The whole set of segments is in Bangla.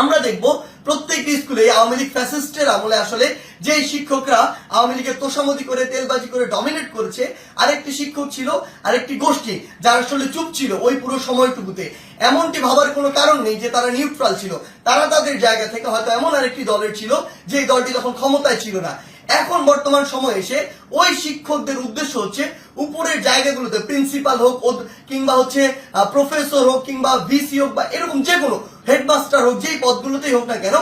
আমরা দেখব প্রত্যেকটি স্কুলে আওয়ামী লীগ ফ্যাসিস্টের আমলে আসলে যে শিক্ষকরা আওয়ামী লীগের তোষামতি করে, তেলবাজি করে ডমিনেট করেছে, আরেকটি শিক্ষক ছিল, আরেকটি গোষ্ঠী যারা আসলে চুপ ছিল ওই পুরো সময়টুকুতে। এমনটি ভাবার কোনো কারণ নেই যে তারা নিউট্রাল ছিল। তারা তাদের জায়গা থেকে হয়তো এমন আরেকটি দলের ছিল যে দলটি তখন ক্ষমতায় ছিল না। এখন বর্তমান সময় এসে ওই শিক্ষকদের উদ্দেশ্য হচ্ছে উপরের জায়গাগুলোতে প্রিন্সিপাল হোক কিংবা হচ্ছে প্রফেসর হোক, কিংবা ভিসি হোক বা এরকম যে কোনো হেডমাস্টার হোক, যেই পদগুলোতেই হোক না কেন,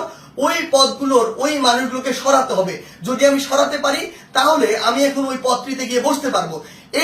ওই পদগুলোর, ওই মানুষগুলোকে সরাতে হবে। যদি আমি সরাতে পারি, তাহলে আমি এখন ওই পদটিতে গিয়ে বসতে পারব।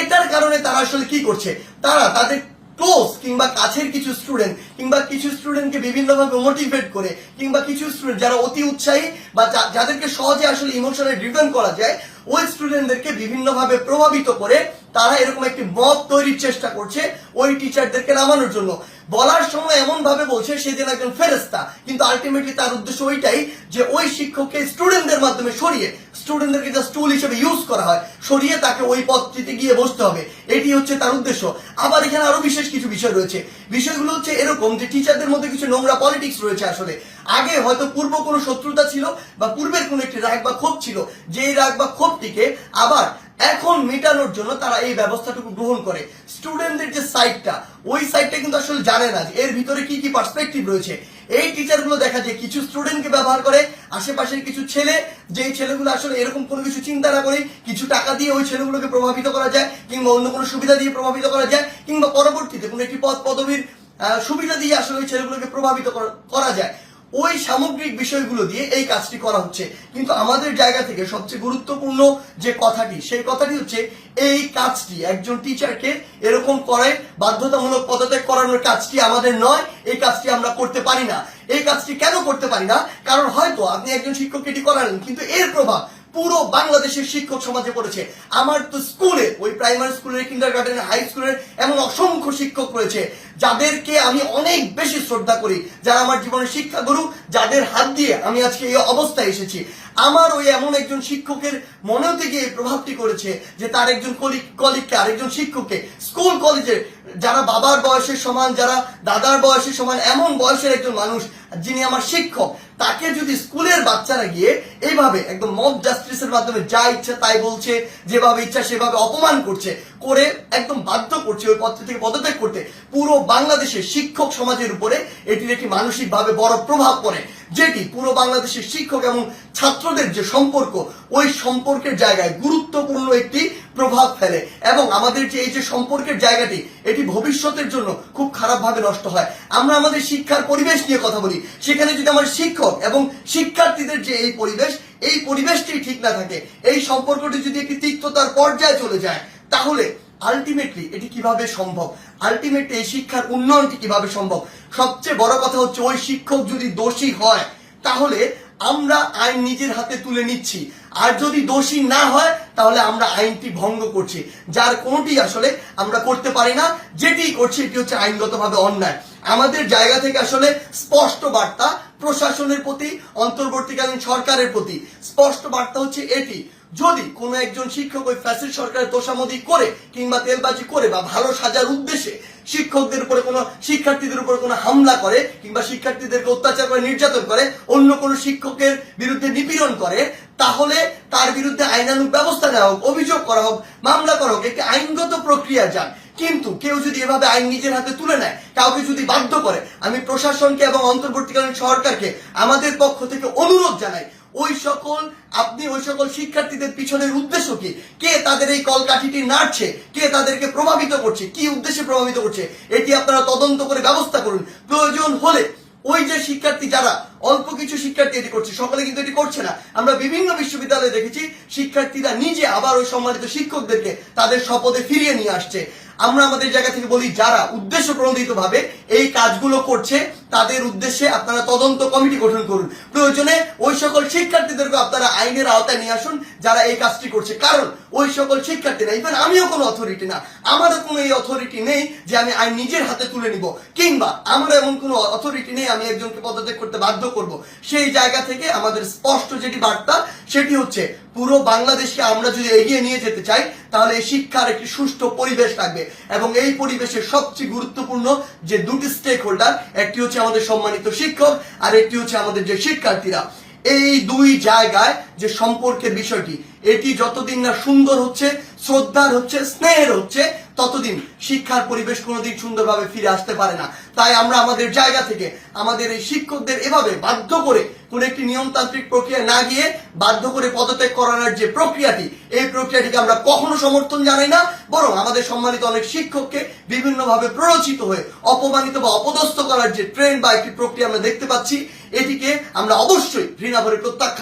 এটার কারণে তারা আসলে কি করছে? তারা তাদের ক্লোজ কিংবা কাছের কিছু স্টুডেন্ট কিংবা কিছু স্টুডেন্টকে বিভিন্নভাবে মোটিভেট করে, কিংবা কিছু স্টুডেন্ট যারা অতি উৎসাহী বা যাদেরকে সহজে আসলে ইমোশনাল ড্রিভেন করা যায়, ওই স্টুডেন্টদেরকে বিভিন্নভাবে প্রভাবিত করে তারা এরকম একটি মত তৈরির চেষ্টা করছে ওই টিচারদেরকে নামানোর জন্য। বলার সময় এমন ভাবে বলছে সে যেন একজন ফেরেস্তা কিন্তু আলটিমেটলি তার উদ্দেশ্য ওইটাই যে ওই শিক্ষককে স্টুডেন্টদের মাধ্যমে সরিয়ে স্টুডেন্টদেরকে জাস্ট টুল হিসেবে ইউজ করা হয়। সরিয়ে তাকে ওই পদটিতে গিয়ে বসতে হবে। এটি হচ্ছে তার উদ্দেশ্য। আবার এখানে আরও বিশেষ কিছু বিষয় রয়েছে। বিষয়গুলো হচ্ছে এরকম যে টিচারদের মধ্যে কিছু নোংরা পলিটিক্স রয়েছে আসলে। আগে হয়তো পূর্ব কোনো শত্রুতা ছিল বা পূর্বের কোনো একটি রাগ বা ক্ষোভ ছিল। যে রাগ বা ক্ষোভটিকে আবার এখন মেটানোর জন্য তারা এই ব্যবস্থাটুকু গ্রহণ করে। স্টুডেন্টদের যে সাইডটা ওই সাইডটা কিন্তু আসলে জানে না এর ভিতরে কি কি পার্সপেক্টিভ রয়েছে। এই টিচারগুলো দেখা যায়, কিছু স্টুডেন্টকে ব্যবহার করে, আশেপাশের কিছু ছেলে, যেই ছেলেগুলো আসলে এরকম কোনো কিছু চিন্তা না করে কিছু টাকা দিয়ে ওই ছেলেগুলোকে প্রভাবিত করা যায়, কিংবা অন্য কোনো সুবিধা দিয়ে প্রভাবিত করা যায়, কিংবা পরবর্তীতে কোনো একটি পদ পদবীর সুবিধা দিয়ে আসলে ওই ছেলেগুলোকে প্রভাবিত করা যায়। ওই সামগ্রিক বিষয়গুলো দিয়ে এই কাজটি করা হচ্ছে। কিন্তু আমাদের জায়গা থেকে সবচেয়ে গুরুত্বপূর্ণ যে কথাটি, সেই কথাটি হচ্ছে এই কাজটি, একজন টিচারকে এরকম করে বাধ্যতামূলক পদত্যাগ করানোর কাজটি আমাদের নয়, এই কাজটি আমরা করতে পারি না। এই কাজটি কেন করতে পারি না? কারণ হয়তো আপনি একজন শিক্ষককে এটি করালেন, কিন্তু এর প্রভাব পুরো বাংলাদেশের শিক্ষক সমাজে পড়েছে। আমার তো স্কুলে, ওই প্রাইমারি স্কুলের কিন্ডার গার্ডেনের হাই স্কুলের এমন অসংখ্য শিক্ষক রয়েছে, যাদেরকে আমি অনেক বেশি শ্রদ্ধা করি, যারা আমার জীবনের শিক্ষা গুরু যাদের হাত দিয়ে আমি আজকে এই অবস্থায় এসেছি। আমার ওই এমন একজন শিক্ষকের মনেও থেকে এই প্রভাবটি করেছে যে তার একজন কলিগ, কলিগকে আরেকজন শিক্ষককে স্কুল, কলেজে যারা বাবার বয়সের সমান, যারা দাদার বয়সের সমান, এমন বয়সের একজন মানুষ যিনি আমার শিক্ষক, তাকে যদি স্কুলের বাচ্চারা গিয়ে এইভাবে একদম মব জাস্টিসের মাধ্যমে যা ইচ্ছা তাই বলছে, যেভাবে ইচ্ছা সেভাবে অপমান করছে, করে একদম বাধ্য করছে ওই পত্র থেকে পদত্যাগ করতে, পুরো বাংলাদেশের শিক্ষক সমাজের উপরে এটির একটি মানসিকভাবে বড় প্রভাব পড়ে, যেটি পুরো বাংলাদেশের শিক্ষক এবং ছাত্রদের যে সম্পর্ক, ওই সম্পর্কের জায়গায় গুরুত্বপূর্ণ একটি প্রভাব ফেলে এবং আমাদের যে এই যে সম্পর্কের জায়গাটি, এটি ভবিষ্যতের জন্য খুব খারাপভাবে নষ্ট হয়। আমরা আমাদের শিক্ষার পরিবেশ নিয়ে কথা বলি। সেখানে যদি আমার শিক্ষক এবং শিক্ষার্থীদের যে এই পরিবেশ, এই পরিবেশটি ঠিক না থাকে, এই সম্পর্কটি যদি একটি তিক্ততার পর্যায়ে চলে যায়, তাহলে আলটিমেটলি এটি কীভাবে সম্ভব? আলটিমেটলি এই শিক্ষার উন্নয়নটি কীভাবে সম্ভব? সবচেয়ে বড় কথা হচ্ছে, ওই শিক্ষক যদি দোষী হয়, তাহলে আমরা আইন নিজের হাতে তুলে নিচ্ছি। আর যদি দোষী না হয়, তাহলে আমরা আইনটি ভঙ্গ করছি। যার কোনোটি আসলে আমরা করতে পারি না, যেটি করছি এটি হচ্ছে আইনগতভাবে অন্যায়। আমাদের জায়গা থেকে আসলে স্পষ্ট বার্তা প্রশাসনের প্রতি, অন্তর্বর্তীকালীন সরকারের প্রতি। স্পষ্ট বার্তা হচ্ছে এটি, যদি কোনো একজন শিক্ষক ওই ফ্যাসিস্ট সরকারের তোষামদি করে, কিংবা তেলবাজি করে বা ভালো সাজার উদ্দেশ্যে শিক্ষকদের উপরে কোনো, শিক্ষার্থীদের উপরে কোনো হামলা করে কিংবা শিক্ষার্থীদেরকে অত্যাচার করে, নির্যাতন করে, অন্য কোনো শিক্ষকের বিরুদ্ধে নিপীড়ন করে, তাহলে তার বিরুদ্ধে আইনানুগ ব্যবস্থা নেওয়া হোক, অভিযোগ করা হোক, মামলা করা হোক, একটি আইনগত প্রক্রিয়া যান। কিন্তু কেউ যদি এভাবে আইন নিজের হাতে তুলে নেয়, কাউকে যদি বাধ্য করে, আমি প্রশাসনকে এবং অন্তর্বর্তীকালীন সরকারকে, আমাদের পক্ষ থেকে অনুরোধ জানাই ওই সকল আপনি ওই সকল শিক্ষার্থীদের পিছনের উদ্দেশ্য কি? কে তাদের এই কলকাঠিটি নাড়ছে? কে তাদেরকে প্রভাবিত করছে? কি উদ্দেশ্যে প্রভাবিত করছে? এটি আপনারা তদন্ত করে ব্যবস্থা করুন। প্রয়োজন হলে ওই যে শিক্ষার্থী যারা, অল্প কিছু শিক্ষার্থী এটি করছে, সকলে কিন্তু এটি করছে না। আমরা বিভিন্ন বিশ্ববিদ্যালয়ে দেখেছি, শিক্ষার্থীরা নিজে আবার ওই সম্মানিত শিক্ষকদেরকে তাদের শপথে ফিরিয়ে নিয়ে আসছে। আমরা আমাদের জায়গা থেকে বলি, যারা উদ্দেশ্য প্রণোদিত এই কাজগুলো করছে, তাদের উদ্দেশ্যে আপনারা তদন্ত কমিটি গঠন করুন। প্রয়োজনে ওই সকল শিক্ষার্থীদেরকে আপনারা আইনের আওতায় নিয়ে আসুন, যারা এই কাজটি করছে। কারণ ওই সকল শিক্ষার্থীরা ইভেন আমিও কোনো অথরিটি না আমারও কোনো এই অথরিটি নেই যে আমি আইন নিজের হাতে তুলে নিব, কিংবা আমার এমন কোনো অথরিটি নেই আমি একজনকে পদত্যাগ করতে বাধ্য করব। সেই জায়গা থেকে আমাদের স্পষ্ট যেটি বার্তা, সেটি হচ্ছে পুরো বাংলাদেশকে আমরা যদি এগিয়ে নিয়ে যেতে চাই, তাহলে এই শিক্ষার একটি সুষ্ঠু পরিবেশ থাকবে। এবং এই পরিবেশের সবচেয়ে গুরুত্বপূর্ণ যে দুটি স্টেক হোল্ডার একটি হচ্ছে আমাদের সম্মানিত শিক্ষক, আর একটি হচ্ছে আমাদের যে শিক্ষার্থীরা, এই দুই জায়গায় যে সম্পর্কের বিষয়টি, এটি যতদিন না সুন্দর হচ্ছে, শ্রদ্ধার হচ্ছে, স্নেহের হচ্ছে ততদিন শিক্ষার পরিবেশ কোনোদিন সুন্দরভাবে ফিরে আসতে পারে না। তাই আমরা আমাদের জায়গা থেকে আমাদের এই শিক্ষকদের এভাবে বাধ্য করে কোন একটি নিয়মতান্ত্রিক প্রক্রিয়া না গিয়ে বাধ্য করে পদত্যাগ করানোর যে প্রক্রিয়াটি, এই প্রক্রিয়াটিকে আমরা কখনো সমর্থন জানাই না, বরং আমাদের সম্মানিত অনেক শিক্ষককে বিভিন্নভাবে প্ররোচিত হয়ে, অপমানিত বা অপদস্থ করার যে ট্রেন্ড বা একটি প্রক্রিয়া আমরা দেখতে পাচ্ছি, এটিকে আমরা অবশ্যই ঘৃণা ভরে প্রত্যাখ্যান